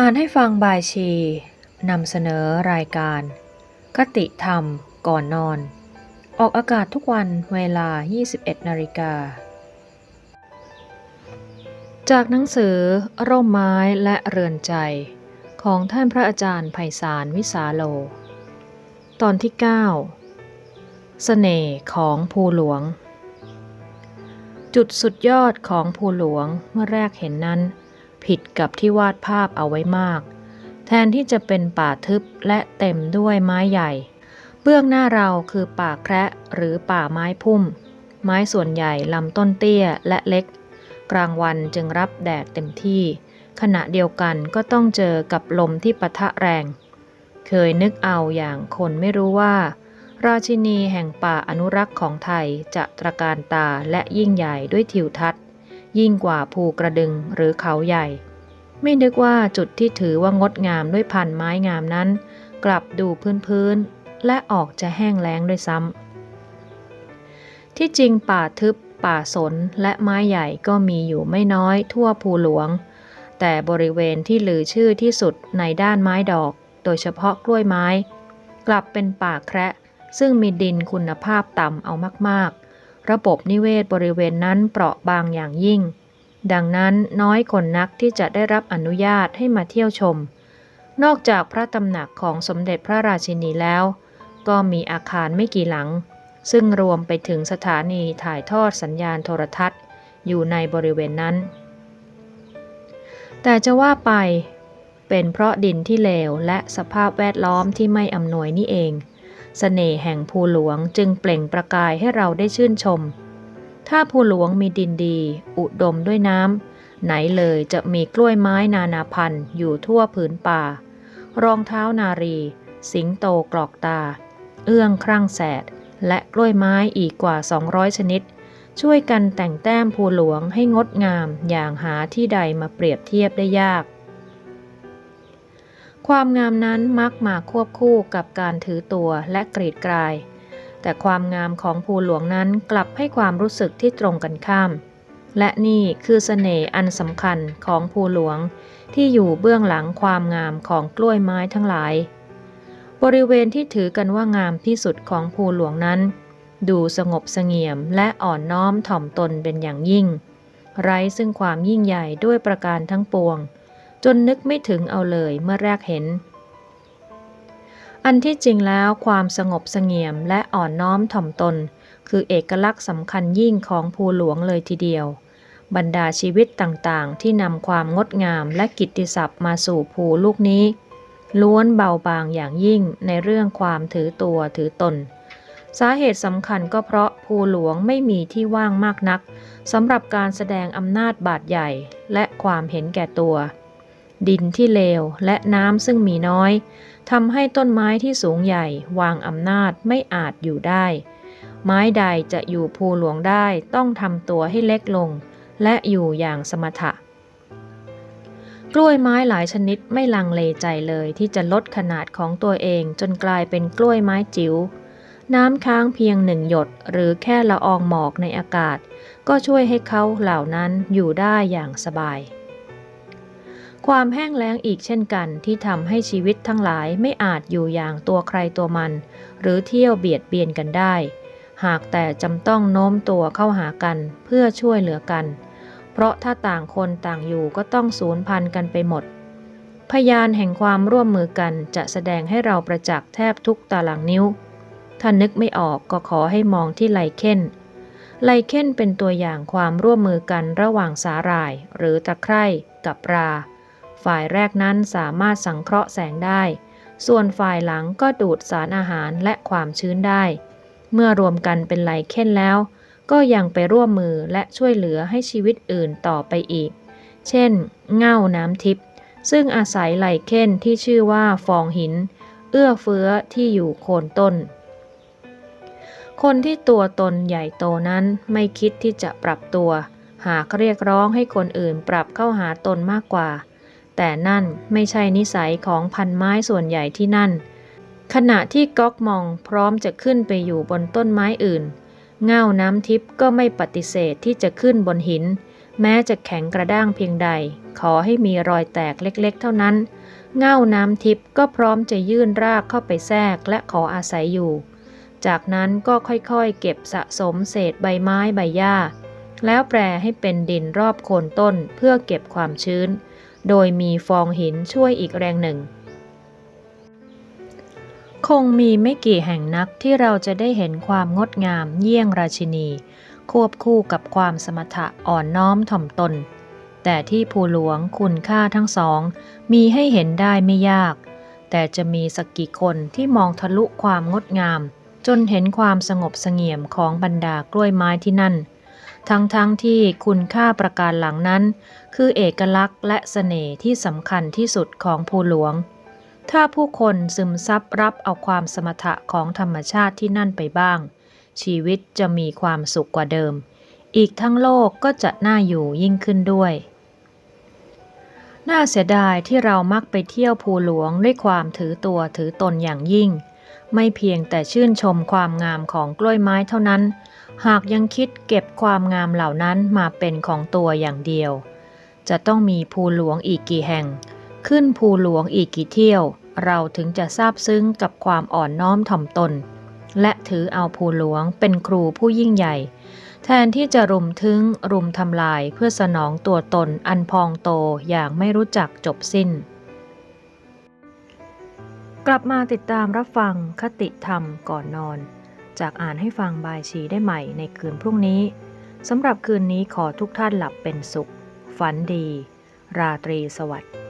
อ่านให้ฟังบายชีนำเสนอรายการ คติธรรมก่อนนอน ออกอากาศทุกวันเวลา 21นาฬิกา จากหนังสือ ร่มไม้และเรือนใจ ของท่านพระอาจารย์ไพศาลวิสาโล ตอนที่ 9 เสน่ห์ของภูหลวง จุดสุดยอดของภูหลวงเมื่อแรกเห็นนั้น ผิดกับที่วาดภาพเอาไว้มาก แทนที่จะเป็นป่าทึบและเต็มด้วยไม้ใหญ่ เบื้องหน้าเราคือป่าแคระหรือป่าไม้พุ่ม ไม้ส่วนใหญ่ลำต้นเตี้ยและเล็ก กลางวันจึงรับแดดเต็มที่ ขณะเดียวกันก็ต้องเจอกับลมที่ปะทะแรง เคยนึกเอาอย่างคนไม่รู้ว่า ราชินีแห่งป่าอนุรักษ์ของไทยจะตระการตาและยิ่งใหญ่ด้วยทิวทัศน์ ยิ่งกว่าภูกระดึงหรือเขาใหญ่ ไม่นึกว่าจุดที่ถือว่างดงามด้วยพันไม้งามนั้น กลับดูพื้นๆและออกจะแห้งแล้งด้วยซ้ำที่จริงป่าทึบ ป่าสนและไม้ใหญ่ก็มีอยู่ไม่น้อยทั่วภูหลวง แต่บริเวณที่ลือชื่อที่สุดในด้านไม้ดอก โดยเฉพาะกล้วยไม้ กลับเป็นป่าแคระซึ่งมีดินคุณภาพต่ำเอามากๆ ระบบนิเวศบริเวณนั้นเปราะบางอย่างยิ่ง ดังนั้นน้อยคนนักที่จะได้รับอนุญาตให้มาเที่ยวชม นอกจากพระตำหนักของสมเด็จพระราชินีแล้ว ก็มีอาคารไม่กี่หลัง ซึ่งรวมไปถึงสถานีถ่ายทอดสัญญาณโทรทัศน์ อยู่ในบริเวณนั้น แต่จะว่าไปเป็นเพราะดินที่เลวและสภาพแวดล้อมที่ไม่อำนวยนี่เอง สเสน่ห์แห่งภูหลวงจึงเปล่งประกายให้เราได้ชื่นชม ถ้าภูหลวงมีดินดี อุดมด้วยน้ำไหนเลยจะมีกล้วยไม้นานาพันธุ์อยู่ทั่วผืนป่า รองเท้านารี สิงโตกรอกตา เอื้องครั่งแสด และกล้วยไม้อีกกว่า 200 ชนิด ช่วยกันแต่งแต้มภูหลวงให้งดงามอย่างหาที่ใดมาเปรียบเทียบได้ยาก ความงามนั้นมักมาควบคู่กับการถือตัวและกรีดกราย แต่ความงามของภูหลวงนั้นกลับให้ความรู้สึกที่ตรงกันข้าม และนี่คือเสน่ห์อันสำคัญของภูหลวงที่อยู่เบื้องหลังความงามของกล้วยไม้ทั้งหลาย บริเวณที่ถือกันว่างามที่สุดของภูหลวงนั้น ดูสงบเสงี่ยมและอ่อนน้อมถ่อมตนเป็นอย่างยิ่ง ไร้ซึ่งความยิ่งใหญ่ด้วยประการทั้งปวง จนนึกไม่ถึงเอาเลยเมื่อแรกเห็น อันที่จริงแล้วความสงบเสงี่ยมและอ่อนน้อมถ่อมตน คือเอกลักษณ์สำคัญยิ่งของภูหลวงเลยทีเดียว บรรดาชีวิตต่างๆ ที่นำความงดงามและกิตติศัพท์มาสู่ภูลูกนี้ ล้วนเบาบางอย่างยิ่งในเรื่องความถือตัวถือตนสาเหตุสำคัญก็เพราะภูหลวงไม่มีที่ว่างมากนักสำหรับการแสดงอำนาจบาดใหญ่และความเห็นแก่ตัว ดินที่เลวและน้ำซึ่งมีน้อยทำให้ต้นไม้ที่สูงใหญ่วางอำนาจไม่อาจอยู่ได้ ไม้ใดจะอยู่ภูหลวงได้ต้องทำตัวให้เล็กลง และอยู่อย่างสมถะ กล้วยไม้หลายชนิดไม่ลังเลใจเลยที่จะลดขนาดของตัวเองจนกลายเป็นกล้วยไม้จิ๋วน้ำค้างเพียงหนึ่งหยดหรือแค่ละอองหมอกในอากาศ ก็ช่วยให้เขาเหล่านั้นอยู่ได้อย่างสบาย ความแห้งแล้งอีกเช่นกันที่ทำให้ชีวิตทั้งหลายไม่อาจอยู่อย่างตัวใครตัวมัน หรือเที่ยวเบียดเบียนกันได้ หากแต่จำต้องโน้มตัวเข้าหากันเพื่อช่วยเหลือกัน เพราะถ้าต่างคนต่างอยู่ก็ต้องสูญพันธุ์กันไปหมด พยานแห่งความร่วมมือกันจะแสดงให้เราประจักษ์แทบทุกตารางนิ้ว ถ้านึกไม่ออกก็ขอให้มองที่ไลเคนไลเคนเป็นตัวอย่างความร่วมมือกันระหว่างสาหร่าย หรือตะไคร่กับรา ฝ่ายแรกนั้นสามารถสังเคราะห์แสงได้ ส่วนฝ่ายหลังก็ดูดสารอาหารและความชื้นได้ เมื่อรวมกันเป็นไลเคนแล้ว ก็ยังไปร่วมมือและช่วยเหลือให้ชีวิตอื่นต่อไปอีก เช่น เง่าน้ำทิพย์ซึ่งอาศัยไลเคนที่ชื่อว่าฟองหิน เอื้อเฟื้อที่อยู่โคนต้น คนที่ตัวตนใหญ่โตนั้นไม่คิดที่จะปรับตัว หากเรียกร้องให้คนอื่นปรับเข้าหาตนมากกว่า แต่นั่นไม่ใช่นิสัยของพันไม้ส่วนใหญ่ที่นั่น ขณะที่ก๊อกมองพร้อมจะขึ้นไปอยู่บนต้นไม้อื่น เง่าน้ำทิพย์ก็ไม่ปฏิเสธที่จะขึ้นบนหิน แม้จะแข็งกระด้างเพียงใด ขอให้มีรอยแตกเล็กๆ เท่านั้น เง่าน้ำทิพย์ก็พร้อมจะยื่นรากเข้าไปแทรกและขออาศัยอยู่ จากนั้นก็ค่อยๆ เก็บสะสมเศษใบไม้ใบหญ้าแล้วแปรให้เป็นดินรอบโคนต้นเพื่อเก็บความชื้น โดยมีฟองหินช่วยอีกแรงหนึ่ง คงมีไม่กี่แห่งนักที่เราจะได้เห็นความงดงามเยี่ยงราชินี ควบคู่กับความสมถะอ่อนน้อมถ่อมตน แต่ที่ภูหลวงคุณค่าทั้งสอง มีให้เห็นได้ไม่ยาก แต่จะมีสักกี่คนที่มองทะลุความงดงาม จนเห็นความสงบเสงี่ยมของบรรดากล้วยไม้ที่นั่นทั้งๆทที่คุณค่าประการหลังนั้น คือเอกลักษณ์และเสน่ห์ที่สำคัญที่สุดของภูหลวง ถ้าผู้คนซึมซับรับเอาความสมถะของธรรมชาติที่นั่นไปบ้าง ชีวิตจะมีความสุขกว่าเดิม อีกทั้งโลกก็จะน่าอยู่ยิ่งขึ้นด้วย น่าเสียดายที่เรามักไปเที่ยวภูหลวงด้วยความถือตัวถือตนอย่างยิ่ง ไม่เพียงแต่ชื่นชมความงามของกล้วยไม้เท่านั้น หากยังคิดเก็บความงามเหล่านั้นมาเป็นของตัวอย่างเดียว จะต้องมีภูหลวงอีกกี่แห่ง ขึ้นภูหลวงอีกกี่เที่ยว เราถึงจะซาบซึ้งกับความอ่อนน้อมถ่อมตน และถือเอาภูหลวงเป็นครูผู้ยิ่งใหญ่ แทนที่จะรุมถึงรุมทำลายเพื่อสนองตัวตนอันพองโตอย่างไม่รู้จักจบสิ้น กลับมาติดตามรับฟังคติธรรมก่อนนอน จากอ่านให้ฟังบายชีได้ใหม่ในคืนพรุ่งนี้สำหรับคืนนี้ขอทุกท่านหลับเป็นสุข ฝันดี ราตรีสวัสดิ์